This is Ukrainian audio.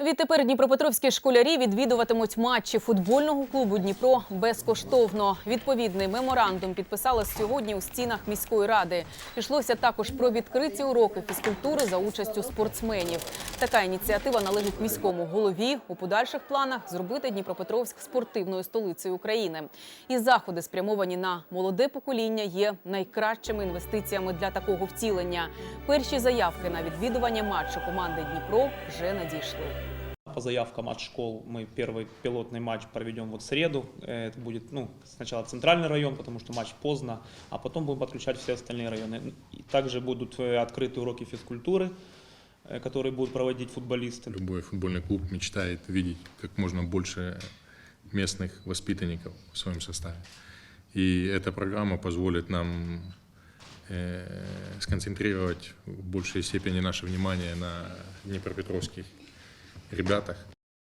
Відтепер дніпропетровські школярі відвідуватимуть матчі футбольного клубу Дніпро безкоштовно. Відповідний меморандум підписали сьогодні у стінах міської ради. Йшлося також про відкриті уроки фізкультури за участю спортсменів. Така ініціатива належить міському голові. У подальших планах зробити Дніпропетровськ спортивною столицею України. І заходи, спрямовані на молоде покоління, є найкращими інвестиціями для такого втілення. Перші заявки на відвідування матчу команди Дніпро вже надійшли. По заявкам от школ мы первый пилотный матч проведем вот в среду. Э, Это будет ну, сначала центральный район, потому что матч поздно, а потом будем подключать все остальные районы. И также будут э, открыты уроки физкультуры, э, которые будут проводить футболисты. Любой футбольный клуб мечтает видеть как можно больше местных воспитанников в своем составе. И эта программа позволит нам сконцентрировать в большей степени наше внимание на днепропетровских ребятах.